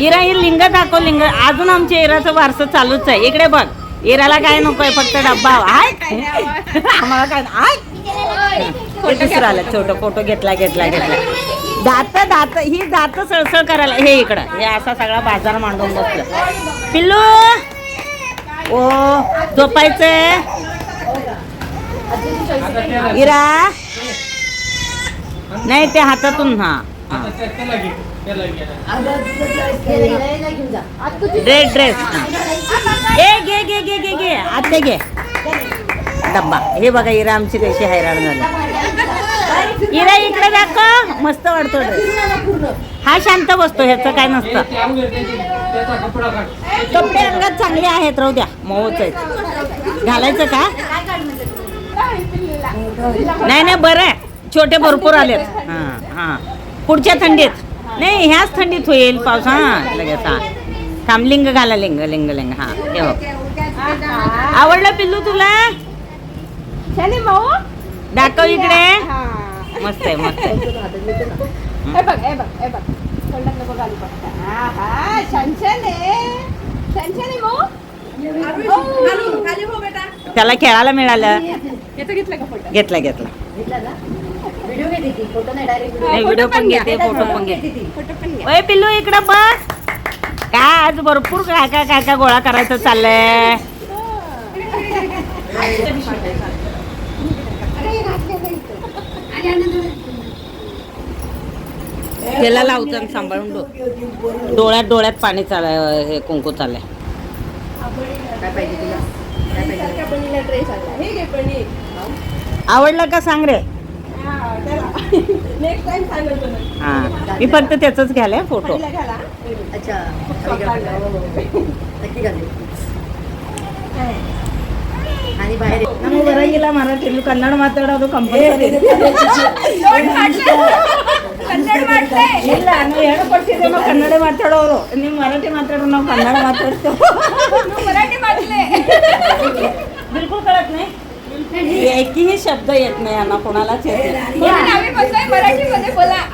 इरा ही लिंग दाखव लिंग. अजून आमच्या इराचं वारसं चालूच आहे. इकडे बघ. इराला काय नकोय फक्त डब्बा आय. आम्हाला काय आय. दुसरं आलं. छोटं फोटो घेतला घेतला घेतला. दात दात. ही दात सळसळ करायला हे इकडं. हे असा सगळा बाजार मांडून बसलं. पिल्लू! ओ झोपायचंय? इरा? नाही ते हातातून हा. रेड ड्रेस ए घे घे घे घे घे. आता घे. डब्बा. हे बघा इरा आमची कशी हैराण झाली. इरा इकडे दाखव. मस्त वाढतो ड्रेस हा शांत बसतो ह्याचं काय नसतं. कपडे अंगात चांगले आहेत राहू द्या. मऊच आहेत. घालायचं का? नाही नाही बरं आहे. छोटे भरपूर आलेत. हां हां. पुढच्या थंडीत. नाही ह्याच थंडीत होईल पाऊस हां लगेच हां. थांब लिंग घाला लिंग लिंग लिंग हां हे बघ. आवडलं पिल्लू तुला? भाऊ. दाखव इकडे. हा. मस्त आहे मस्त आहे. हे. त्याला खेळायला मिळालं. घेतला घेतला. व्हिडिओ घेते ती फोटो नाही डायरेक्ट नाही व्हिडिओ पण घेते फोटो पण घेते. फोटो पण घ्या. ओय पिल्लू इकडं बघ काय आज भरपूर काय काय काय काय गोळा करायचं चाललंय? त्याला लावतो आणि सांभाळून डो- डोळ्यात डोळ्यात पाणी चालाय हे कुंकू चाललंय. काय पाहिजे तुला? काय पाहिजे सारख्या पणीला ड्रेस आला हे घे पणी आवडलं का सांग रे नेक्स्ट टाइम सांगेल तुला हा मी फक्त त्याच घ्यायला फोटो पहिला घाला अच्छा अरे गा- नक्की घाले आणि बाहेर ये. ನಮ್ಮ ಹೊರಗಿಲ್ಲ ಮರಾಠಿ ನೀವು ಕನ್ನಡ ಮಾತಾಡೋದು ಕಂಪಲ್ಸರಿ ಕನ್ನಡ ಮಾಡ್ತೆ ಇಲ್ಲ ನಾವು ಹೇಳ್ಕೊಡ್ತಿದ್ದೇವೆ ನಾವು ಕನ್ನಡ ಮಾತಾಡೋರು ನೀವು ಮರಾಠಿ ಮಾತಾಡೋ ನಾವು ಕನ್ನಡ ಮಾತಾಡ್ತೇವೆ तू मराठी एकही शब्द येत नाही यांना कोणालाच येत नाही.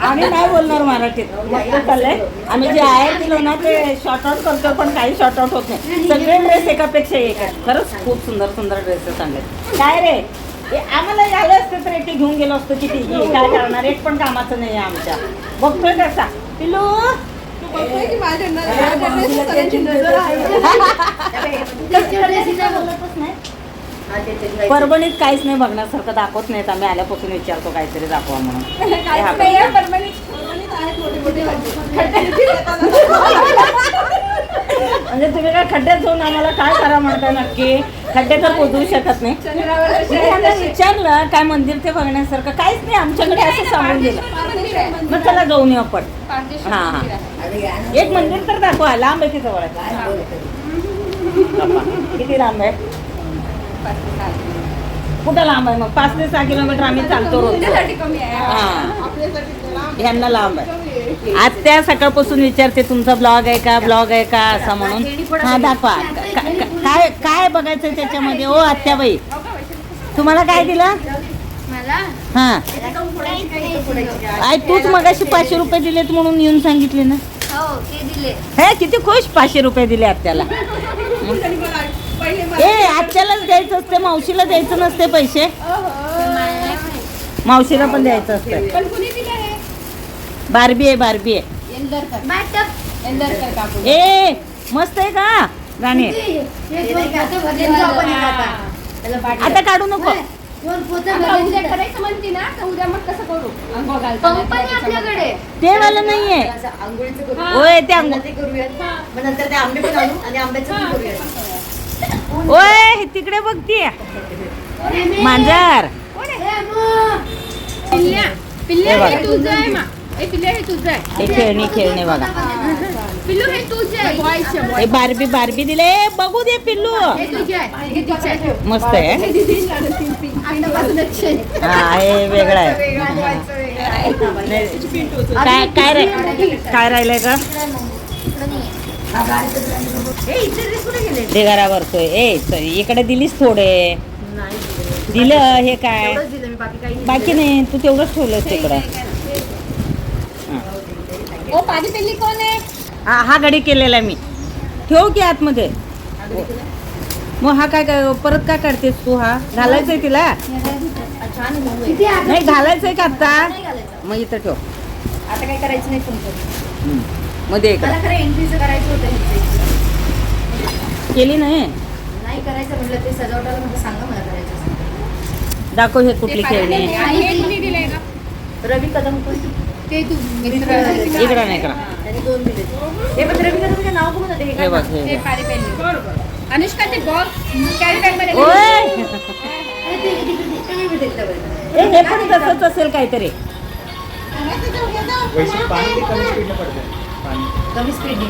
आम्ही नाही बोलणार मराठीत. मग चाललंय. आम्ही जे आहे दिलो ना ते शॉर्ट आउट करतो पण काही शॉर्ट आउट होत नाही. सगळे ड्रेस एकापेक्षा एक आहेत. खरंच खूप सुंदर सुंदर ड्रेसेस आणले काय रे? हे आम्हाला झालं असतं तर एक घेऊन गेलो असतो किती? काय करणार? एक पण कामाचं नाही आहे आमच्या. बघतोय कसा? पिलू तू की माझ्या परभणीत काहीच नाही बघण्यासारखं दाखवत नाहीत. आम्ही आल्यापासून विचारतो काहीतरी दाखवा म्हणून. म्हणजे तुम्ही काय खड्ड्यात जाऊन आम्हाला काय करा म्हणता नक्की? खड्डे तर पोचवू शकत नाही. विचारलं काय मंदिर ते बघण्यासारखं? काहीच नाही आमच्याकडे असं सांगून दिलं. मग चला जाऊन येऊ आपण. हा, हा. एक मंदिर तर दाखवा लांब आहे की जवळ किती लांब आहे. कुठं लांब आहे? मग पाच ते सहा किलोमीटर आम्ही चालतो रोज हा. ह्यांना लांब आहे. आज त्या सकाळपासून विचारते तुमचा ब्लॉग आहे का? ब्लॉग आहे का? असं म्हणून. हा दाखवा. काय काय बघायचं त्याच्यामध्ये? ओ आत्याबाई. तुम्हाला काय दिलं? मला? हा. आय तूच मगाशी पाचशे रुपये दिलेत म्हणून येऊन सांगितले ना. हो ते दिले. हे किती खुश पाचशे रुपये दिले आत्याला. ए आत्यालाच द्यायचं असते मावशीला द्यायचं नसते पैसे. ओहो. मावशीला पण द्यायचं असतं. पण कुणी दिलं हे? बारबी आहे बारबी आहे. ए मस्त आहे का गाणे हे आता. काढू नको. ते मला नाहीये. होय ते करूयात. मग नंतर ते आंबे पण आणू आणि आंब्याचं ओय तिकडे बघतीये मांजर. खेळणी खेळणे बघा. पिल्लू हे बारबी बारबी दिले. बघू दे पिल्लू. मस्त आहे. हा हे वेगळं आहे. काय काय काय राहिलंय का ते जरा वरतोय ए इकडे दिलीस थोडे. दिलं हे काय? बाकी नाही तू तेवढंच ठेवलंस तिकडं. हा गडी केलेला मी. ठेव की आतमध्ये. मग हा काय काय परत काय काढतेस तू हा? घालायचंय तिला? नाही घालायचंय का आता मग इथं ठेव. आता काय करायचं नाही मध्ये मला खरं एंट्रीचं करायचं होतं ह्याचं. केली नाही? नाही करायचं म्हटलं ते सजावटाला म्हटलं सांगा मला करायचं असेल. दाखव हे कुठली खेळणी आहे. हे कुणी दिलंय का? रवी कदम कोण? ते तू. मित्र. इकडं नाही करा त्यांनी दोन दिले. हे पण रवी कदमचे नाव होते? हे हे काय बघ नाव? हे ते बघ. पारी पेन अनुष्का ते बॉक्स कॅरी बॅगमध्ये ओय! हे ते- ते- ते- ते मी बघितलं बरं. ए, हे पण तसंच असेल काहीतरी. वैशिक पाणी ते कमी स्पीडनं पडतं पाणी कमी स्पीडने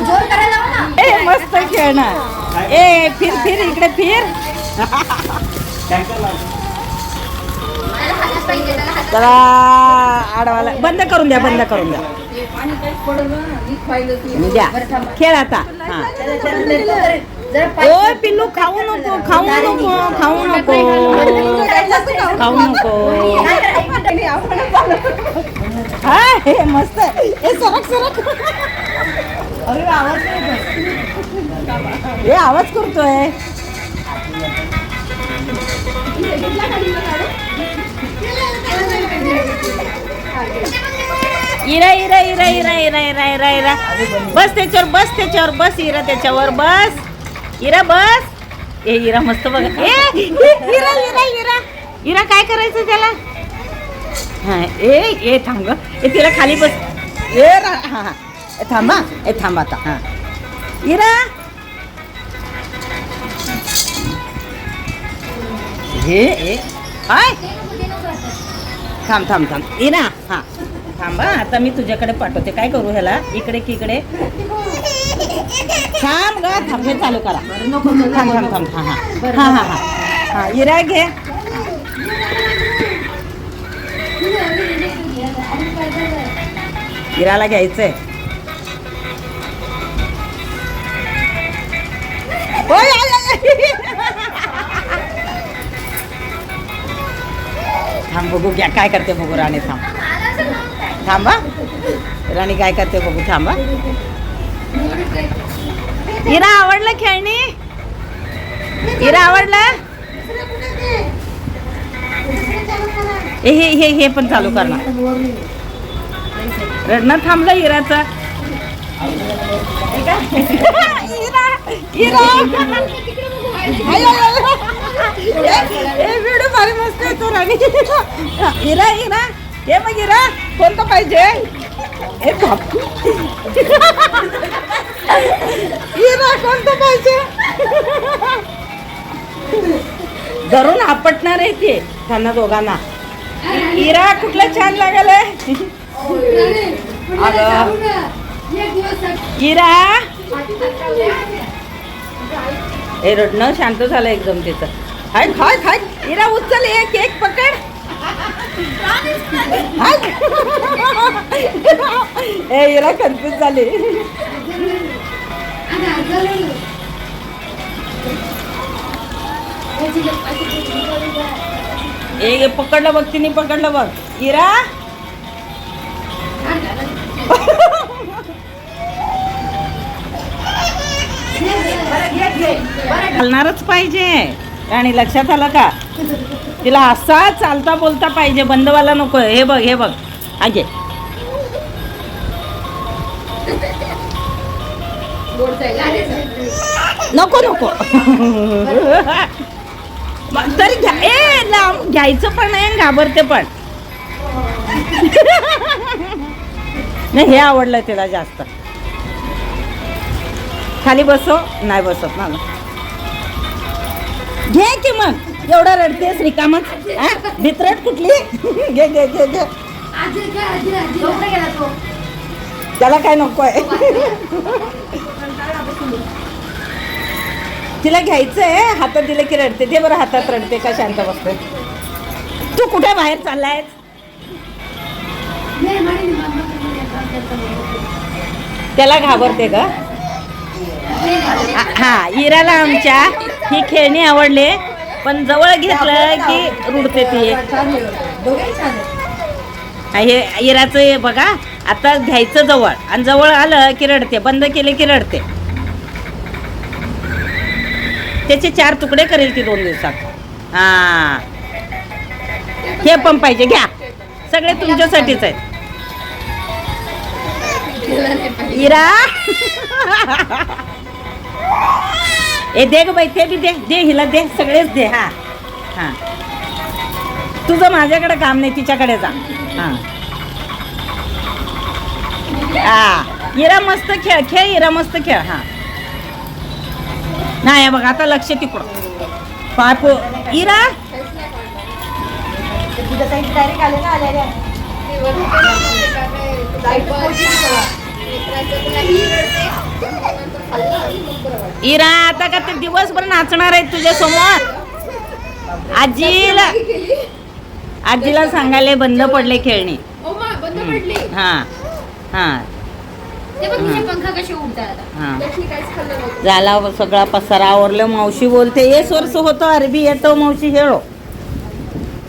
जोर- करायला ए मस्त खेळणार ए फिर फिर इकडे फिर त्याला आडवाला बंद करून द्या बंद करून द्या द्या खेळ आता हा ओ पिल्लू खाऊ नको खाऊ नको खाऊ नको खाऊ नको हा हे मस्त आहे. हे सरक सरक. अरे आवाज. हे आवाज करतोय. इरा इरा इरा इरा इरा इरा इरा इरा. बस त्याच्यावर बस त्याच्यावर बस इरा त्याच्यावर बस. इरा बस. ए इरा मस्त बघ. ए, इरा इरा इरा. इरा काय करायचं त्याला? हा ए ए थांब ग ए तिला खाली बस ए रा हा हा ए, थांबा ए थांब आता हा इरा हे ए हाय थांब थांब थांब इरा हा थांबा आता मी तुझ्याकडे पाठवते. काय करू ह्याला? इकडे की इकडे थांब ग. थांब हे चालू करा. थांब थांब थांब. हा हा. हा हा हा. हा इरा घे. गिराला घ्यायचंय. थांब बघू घ्या काय करते बघू राणी थांब. थांबा. राणी काय करते बघू थांबा. इरा आवडलं खेळणी? इरा आवडलं? हे हे हे पण चालू करणार. रडणं थांबलं हिराचं इरा इरा. ए, ए, व्हिडिओ भारी मस्त येतो राणी. हिरा हिरा हे मग हिरा कोणतं पाहिजे? ए बाप. इरा कोणतं पाहिजे? धरून आपटणार आहे ते त्यांना दोघांना. हिरा कुठला छान लागलंय? अगं हे रडणं शांत झालं एकदम तिचं हाय खाय खाय इरा उचल एक एक पकड. हाय. ए इरा कन्फ्युज झाली. ए ए, पकडलं बघ तिने पकडलं बघ. इरा घालणारच पाहिजे. आणि लक्षात आलं का? तिला असा चालता बोलता पाहिजे बंदवाला नको. हे बघ हे बघ. आगे. नको नको. तरी घ्या. ए घ्यायचं पण आहे घाबरते पण. नाही हे आवडलं तिला जास्त. खाली बसव नाही बसत ना घे की मग. एवढा रडतेस रिकामच? भित्रट कुठली? घे घे घे घे. त्याला काय नको आहे? तिला घ्यायचंय हातात दिलं की रडते. ते बरं हातात रडते का शांत बसते. तू कुठे बाहेर चाललायस? त्याला घाबरते का हा इराला आमच्या ही खेळणी आवडले पण जवळ घेतलं की रुडते ती. हे इराचं हे बघा आता घ्यायचं जवळ आणि जवळ आलं की रडते बंद केले की रडते. त्याचे चार तुकडे करेल ती दोन दिवसात. हा. हे पण पाहिजे घ्या. सगळे तुमच्यासाठीच आहेत. इरा? ए दे ग बाई ते बी दे दे हिला दे सगळेच दे हा. हा. तुझं माझ्याकडे काम नाही तिच्याकडे जा. हा. हा. इरा मस्त खेळ खेळ इरा मस्त खेळ हा. नाही बघ आता लक्ष तिकडं. पापो इरा? डायरेक्ट आले ना आले इरा आता का ते दिवसभर नाचणार आहेत तुझ्या समोर आजीला आजीला सांगायला बंद पडले खेळणी. बंद पडली. हा हा. हा झाला सगळा पसारा आवरलं मावशी बोलते येस वर्ष होतो अरबी येतो मावशी हेळो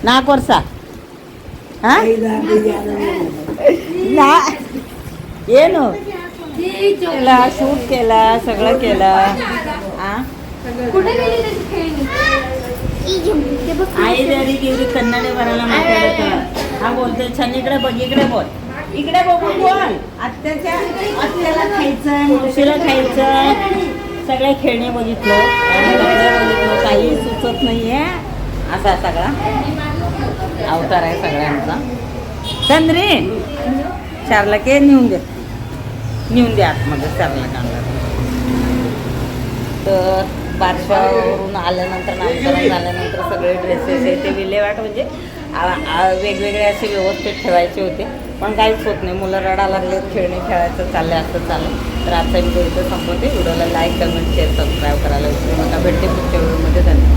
नाक वर्षा हा? ना ಏನು केला शूट केला सगळं केलं. आई जरी गेली कन्नडे भरायला माहिती हा बोलतोय छान इकडे बघ इकडे बोल. इकडे बघून बोल. आत्याच्या आत्याला खायचं मुशीला खायचं सगळे खेळणे बघितलो काही सुचत नाहीये. असा सगळा अवतार आहे सगळ्यांचा. चंद्री चारला के नेऊन दे. नेऊन द्या आतमध्ये सरला कांदा. तर बारशावरून आल्यानंतर नामकरण झाल्यानंतर सगळे ड्रेसेस आहे ते विल्हेवाट म्हणजे आ- वेगवेगळे असे व्यवस्थित ठेवायचे होते. पण काहीच होत नाही. मुलं रडा लागले खेळणे खेळायचं चाललं असं चाललं. तर आजचा व्हिडिओ इथं संपवते. व्हिडिओला लाईक कमेंट शेअर सबस्क्राईब करायला विसरू नका. भेटते पुढच्या